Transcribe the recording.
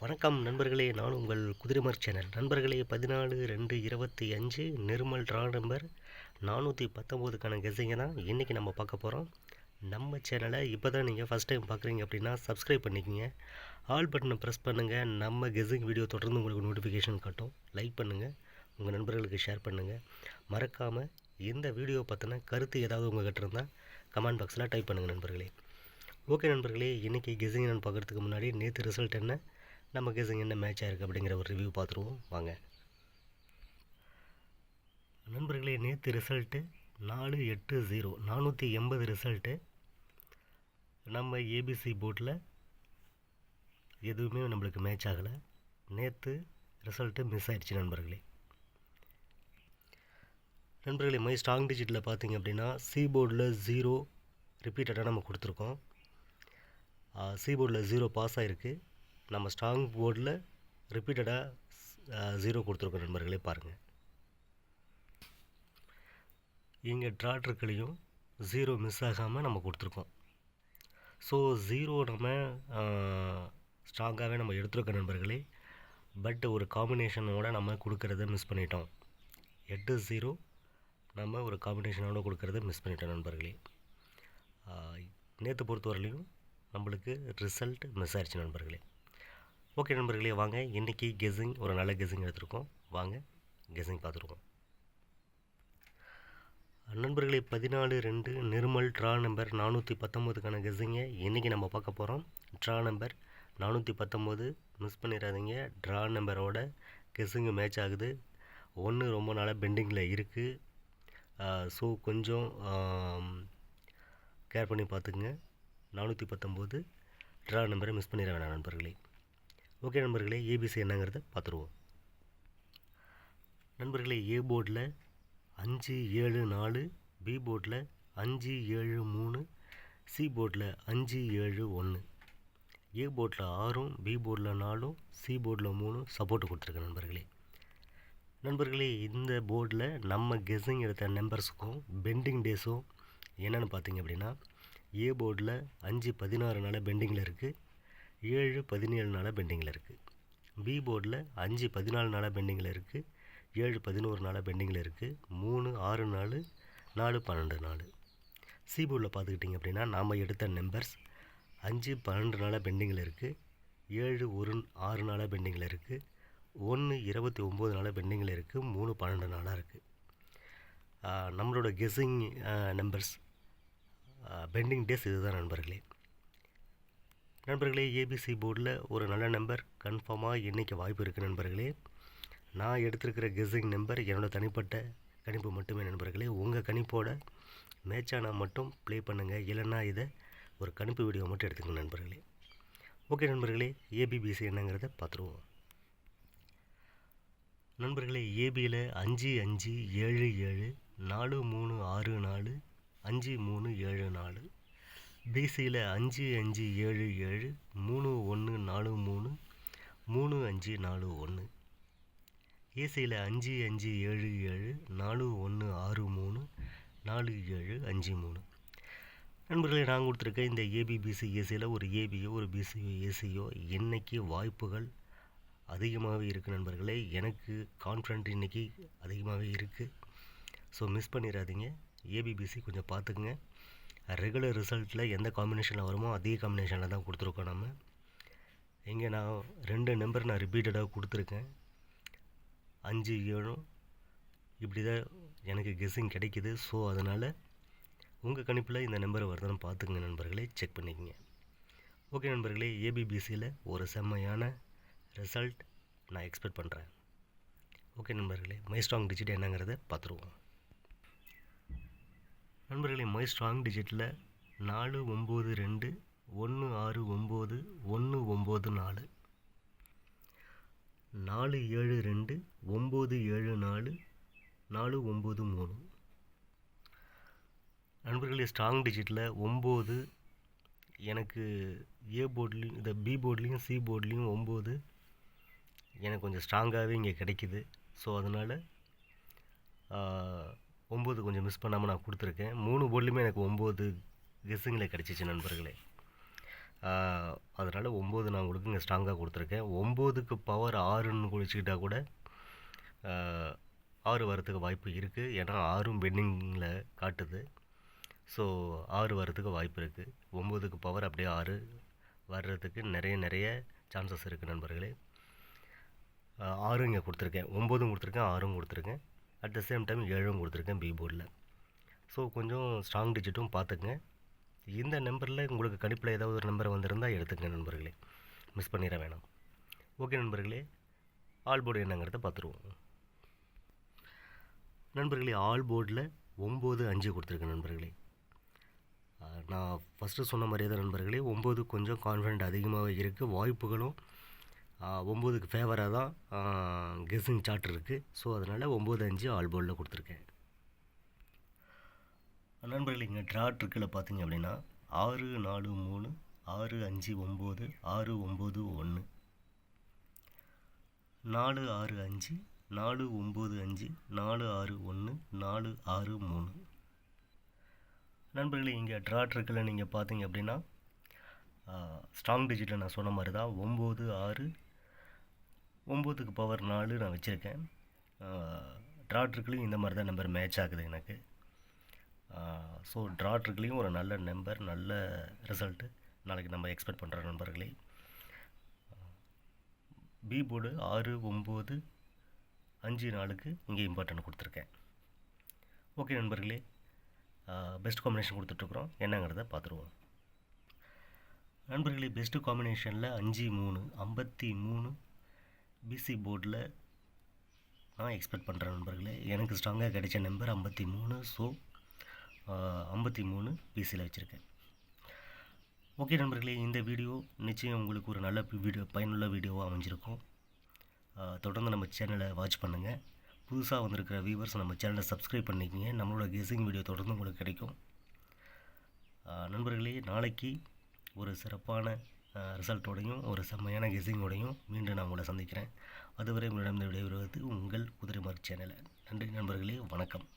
வணக்கம் நண்பர்களே நான் உங்கள் குதிரைமர் சேனல். நண்பர்களே பதினாலு ரெண்டு இருபத்தி அஞ்சு நிர்மல் ட்ரா நம்பர் நானூற்றி பத்தொம்போதுக்கான கெஸிங்கை தான். இன்றைக்கி நம்ம பார்க்க போகிறோம் நம்ம சேனலை இப்போ தான் நீங்கள் ஃபஸ்ட் டைம் பார்க்குறீங்க அப்படின்னா சப்ஸ்கிரைப் பண்ணிக்கோங்க. ஆல் பட்டனை ப்ரெஸ் பண்ணுங்கள் நம்ம கெஸிங் வீடியோ தொடர்ந்து உங்களுக்கு நோட்டிஃபிகேஷன் காட்டும். லைக் பண்ணுங்கள் உங்கள் நண்பர்களுக்கு ஷேர் பண்ணுங்கள் மறக்காமல் இந்த வீடியோ பற்றின கருத்து ஏதாவது உங்கள்கிட்ட இருந்தால் கமெண்ட் பாக்ஸில் டைப் பண்ணுங்கள் நண்பர்களே. ஓகே நண்பர்களே இன்றைக்கி கெஸிங் நான் பார்க்குறதுக்கு முன்னாடி நேற்று ரிசல்ட் என்ன? நம்ம கெஸிங் என்ன மேட்ச் ஆயிருக்கு அப்படிங்கிற ஒரு ரிவ்யூ பார்த்துருவோம். வாங்க. நண்பர்களே நேற்று ரிசல்ட்டு நாலு எட்டு ஜீரோ நானூற்றி எண்பது ரிசல்ட்டு நம்ம ஏபிசி போட்டில் எதுவுமே நம்மளுக்கு மேட்ச் ஆகலை. நேற்று ரிசல்ட்டு மிஸ் ஆயிடுச்சு நண்பர்களே. நண்பர்களே மை ஸ்ட்ராங் டிஜிட்டில் பார்த்தீங்க அப்படின்னா சி போர்டில் ஜீரோ ரிப்பீட்டடாக நம்ம கொடுத்துருக்கோம். சி போர்டில் ஜீரோ பாஸ் ஆகிருக்கு நம்ம ஸ்ட்ராங் போர்டில் ரிப்பீட்டடாக ஜீரோ கொடுத்துருக்கோம் நண்பர்களே பாருங்கள் இங்கே ட்ராட்ருக்களையும் ஜீரோ மிஸ் ஆகாமல் நம்ம கொடுத்துருக்கோம். ஸோ ஜீரோ நம்ம ஸ்ட்ராங்காகவே நம்ம எடுத்துருக்கோம் நண்பர்களே பட் ஒரு காம்பினேஷனோட நம்ம கொடுக்குறத மிஸ் பண்ணிட்டோம். எட்டு ஜீரோ நம்ம ஒரு காம்பினேஷனோட கொடுக்கறத மிஸ் பண்ணிட்டோம் நண்பர்களே. நேற்று பொறுத்தவரையிலையும் நம்மளுக்கு ரிசல்ட் மிஸ் ஆயிடுச்சு நண்பர்களே. ஓகே நண்பர்களே வாங்க. இன்றைக்கி கெஸிங் ஒரு நல்ல கெஸிங் எடுத்திருக்கோம். வாங்க கெஸிங் பார்த்துருவோம் நண்பர்களே பதினாலு ரெண்டு நிர்மல் ட்ரா நம்பர் நானூற்றி பத்தொம்போதுக்கான கெஸிங்கை இன்றைக்கி நம்ம பார்க்க போகிறோம் ட்ரா நம்பர் நானூற்றி பத்தொம்போது மிஸ் பண்ணிடாதீங்க. ட்ரா நம்பரோட கெஸிங்கு மேட்ச் ஆகுது. ஒன்று ரொம்ப நாளாக பெண்டிங்கில் இருக்குது ஸோ கொஞ்சம் கேர் பண்ணி பார்த்துக்குங்க. நானூற்றி பத்தொம்போது ட்ரா நம்பரை மிஸ் பண்ணிட வேணாம் நண்பர்களே. ஓகே நண்பர்களே ஏபிசி என்னங்கிறத பார்த்துருவோம். நண்பர்களே ஏ போர்டில் அஞ்சு ஏழு நாலு பி போர்டில் அஞ்சு ஏழு மூணு சி போர்டில் அஞ்சு ஏழு ஒன்று. ஏ போர்டில் ஆறும் பி போர்டில் நாலும் சி போர்டில் மூணும் சப்போர்ட்டு கொடுத்துருக்கேன் நண்பர்களே. நண்பர்களே இந்த போர்டில் நம்ம கெஸ்ஸிங் எடுத்த நம்பர்ஸுக்கும் பெண்டிங் டேஸும் என்னென்னு பார்த்தீங்க அப்படின்னா ஏ போர்டில் அஞ்சு பதினாறு நாள் பெண்டிங்கில் இருக்குது ஏழு பதினேழு நாளாக பெண்டிங்கில் இருக்குது பி போர்டில் அஞ்சு பதினாலு நாளாக பெண்டிங்கில் இருக்குது ஏழு பதினோரு நாளாக பெண்டிங்கில் இருக்குது மூணு ஆறு நாலு நாலு பன்னெண்டு நாள். சி போர்டில் பார்த்துக்கிட்டிங்க அப்படின்னா நாம் எடுத்த நம்பர்ஸ் அஞ்சு பன்னெண்டு நாளாக பெண்டிங்கில் இருக்குது ஏழு ஒரு ஆறு நாளாக பெண்டிங்கில் இருக்குது ஒன்று இருபத்தி ஒம்பது நாளாக பெண்டிங்கில் இருக்குது மூணு பன்னெண்டு நாளாக இருக்குது நம்மளோட கெஸ்ஸிங் நம்பர்ஸ் பெண்டிங் டேஸ் இதுதான் நண்பர்களே. நண்பர்களே ஏபிசி போர்டில் ஒரு நல்ல நம்பர் கன்ஃபார்மாக இன்றைக்கி வாய்ப்பு இருக்குது நண்பர்களே. நான் எடுத்திருக்கிற கெஸ்ஸிங் நம்பர் என்னோடய தனிப்பட்ட கணிப்பு மட்டுமே நண்பர்களே. உங்கள் கணிப்போட மேட்சானா மட்டும் ப்ளே பண்ணுங்கள் இல்லைன்னா இதை ஒரு கணிப்பு வீடியோ மட்டும் எடுத்துக்கங்க நண்பர்களே. ஓகே நண்பர்களே ஏபிபிசி என்னங்கிறத பார்த்துருவோம். நண்பர்களே ஏபியில் அஞ்சு அஞ்சு ஏழு ஏழு நாலு மூணு ஆறு நாலு அஞ்சு மூணு ஏழு நாலு. பிசியில் அஞ்சு அஞ்சு ஏழு ஏழு மூணு ஒன்று நாலு மூணு மூணு அஞ்சு நாலு ஒன்று ஏசியில் அஞ்சு அஞ்சு ஏழு ஏழு நாலு ஒன்று ஆறு மூணு நாலு ஏழு அஞ்சு மூணு. நண்பர்களே நான் கொடுத்துருக்க இந்த ஏபிபிசி ஏசியில் ஒரு ஏபியோ ஒரு பிசியோ ஏசியோ இன்றைக்கி வாய்ப்புகள் அதிகமாகவே இருக்குது நண்பர்களே? எனக்கு கான்ஃபிடென்ட் இன்றைக்கி அதிகமாகவே இருக்குது ஸோ மிஸ் பண்ணிடாதீங்க. ஏபிபிசி கொஞ்சம் பார்த்துக்குங்க. ரெகுலர் ரிசல்ட்டில் எந்த காம்பினேஷனில் வருமோ அதே காம்பினேஷனில் தான் கொடுத்துருக்கோம் நம்ம இங்கே நான் ரெண்டு நம்பர் நான் ரிப்பீட்டடாக கொடுத்துருக்கேன். அஞ்சு ஏழும் இப்படி தான் எனக்கு கெஸ்ஸிங் கிடைக்கிது. ஸோ அதனால் உங்கள் கணிப்பில் இந்த நம்பர் வருதுன்னு பார்த்துங்க நண்பர்களே செக் பண்ணிக்கங்க. ஓகே நண்பர்களே ஏபிபிசியில் ஒரு செம்மையான ரிசல்ட் நான் எக்ஸ்பெக்ட் பண்ணுறேன் ஓகே நண்பர்களே மை ஸ்ட்ராங் டிஜிட் என்னங்கிறத பார்த்துருவோம். நண்பர்களே மை ஸ்ட்ராங் டிஜிட்டில் நாலு ஒம்பது ரெண்டு ஒன்று ஆறு ஒம்பது ஒன்று ஒம்பது நாலு. நாலு ஏழு ரெண்டு ஒம்பது ஏழு நாலு நாலு ஒம்பது மூணு. நண்பர்களே ஸ்ட்ராங் டிஜிட்டில் ஒம்பது எனக்கு ஏ போர்ட்லேயும் இந்த பி போர்ட்லேயும் சி போர்ட்லேயும் ஒம்பது எனக்கு கொஞ்சம் ஸ்ட்ராங்காகவே இங்கே கிடைக்கிது. ஸோ அதனால் ஒம்பது கொஞ்சம் மிஸ் பண்ணாமல் நான் கொடுத்துருக்கேன். மூணு போர்ட்லேயுமே எனக்கு ஒம்பது கெஸ்ஸுங்களே கிடச்சிச்சு நண்பர்களே. அதனால் ஒம்பது நான் உங்களுக்கு இங்கே ஸ்ட்ராங்காக கொடுத்துருக்கேன். ஒம்போதுக்கு பவர் ஆறுன்னு குளிச்சுக்கிட்டா கூட ஆறு வரத்துக்கு வாய்ப்பு இருக்குது ஏன்னா ஆறும் பெண்டிங்கில் காட்டுது. ஸோ ஆறு வரத்துக்கு வாய்ப்பு இருக்குது ஒம்போதுக்கு பவர் அப்படியே ஆறு வர்றதுக்கு நிறைய நிறைய சான்சஸ் இருக்குது நண்பர்களே. ஆறும் இங்கே கொடுத்துருக்கேன். ஒம்போதும் கொடுத்துருக்கேன் ஆறும் கொடுத்துருக்கேன். அட் த சேம் டைம் ஏழும் கொடுத்துருக்கேன் பி போர்டில் ஸோ கொஞ்சம் ஸ்ட்ராங் டிஜிட்டும் பார்த்துங்க இந்த நம்பரில் உங்களுக்கு கணிப்பில் ஏதாவது ஒரு நம்பர் வந்திருந்தால் எடுத்துங்க நண்பர்களே. மிஸ் பண்ணிட வேணாம். ஓகே நண்பர்களே ஆல் போர்டு என்னங்கிறத பார்த்துருவோம். நண்பர்களே ஆல் போர்டில் ஒம்பது அஞ்சு கொடுத்துருக்கேன் நண்பர்களே. நான் ஃபஸ்ட்டு சொன்ன மாதிரியே தான் நண்பர்களே. ஒம்பது கொஞ்சம் கான்ஃபிடென்ட் அதிகமாக இருக்குது வாய்ப்புகளும் ஒம்போதுக்கு ஃபேவராக தான் கெஸ்ஸிங் சார்ட் இருக்குது ஸோ அதனால் ஒம்பது அஞ்சு ஆல் பவுலில் கொடுத்துருக்கேன். நண்பர்கள் இங்கே ட்ரா ட்ரிக்கில் பார்த்தீங்க அப்படின்னா ஆறு நாலு மூணு ஆறு அஞ்சு ஒம்பது ஆறு ஒம்பது ஒன்று நாலு ஆறு அஞ்சு நாலு ஒம்பது அஞ்சு நாலு ஆறு ஒன்று நாலு ஆறு மூணு. நண்பர்களே இங்கே ட்ரா ட்ரிக்கில் நீங்கள் பார்த்தீங்க அப்படின்னா ஸ்ட்ராங் டிஜிட்டில் நான் சொன்ன மாதிரி தான் ஒம்பது ஆறு ஒம்போதுக்கு பவர் நாலு நான் வச்சுருக்கேன். ட்ரா இந்த மாதிரி தான் நம்பர் மேட்ச் ஆகுது எனக்கு. ஸோ ட்ராட்ருக்கிலையும் ஒரு நல்ல நம்பர் நல்ல ரிசல்ட்டு நாளைக்கு நம்ம எக்ஸ்பெக்ட் பண்ணுற நண்பர்களே. பி போர்டு ஆறு ஒம்பது அஞ்சு நாளுக்கு இங்கே இம்பார்ட்டன்ட் கொடுத்துருக்கேன். ஓகே நண்பர்களே. பெஸ்ட் காம்பினேஷன் கொடுத்துட்ருக்குறோம். என்னங்கிறத பார்த்துருவோம். நண்பர்களே பெஸ்ட்டு காம்பினேஷனில் அஞ்சு மூணு ஐம்பத்தி மூணு பிசி போர்டில் நான் எக்ஸ்பெக்ட் பண்ணுறேன் நண்பர்களே. எனக்கு ஸ்ட்ராங்காக கிடைச்ச நம்பர் ஐம்பத்தி மூணு ஸோ ஐம்பத்தி மூணு பிசியில் வச்சுருக்கேன். ஓகே நண்பர்களே இந்த வீடியோ நிச்சயம் உங்களுக்கு ஒரு நல்ல வீடியோ பயனுள்ள வீடியோவாக அமைஞ்சிருக்கும். தொடர்ந்து நம்ம சேனலை வாட்ச் பண்ணுங்கள் புதுசாக வந்திருக்கிற வியூவர்ஸ் நம்ம சேனலை சப்ஸ்கிரைப் பண்ணிக்கங்க. நம்மளோட கெஸிங் வீடியோ தொடர்ந்து உங்களுக்கு கிடைக்கும். நண்பர்களே நாளைக்கு ஒரு சிறப்பான ரிசல்ட்டோடையும் ஒரு செம்மையான கெஸிங்கோடையும் மீண்டும் நான் உங்களை சந்திக்கிறேன். அதுவரை உங்களிடம் விடைபெறுவது உங்கள் குதிரைமார்க் சேனலை. நன்றி நண்பர்களே வணக்கம்.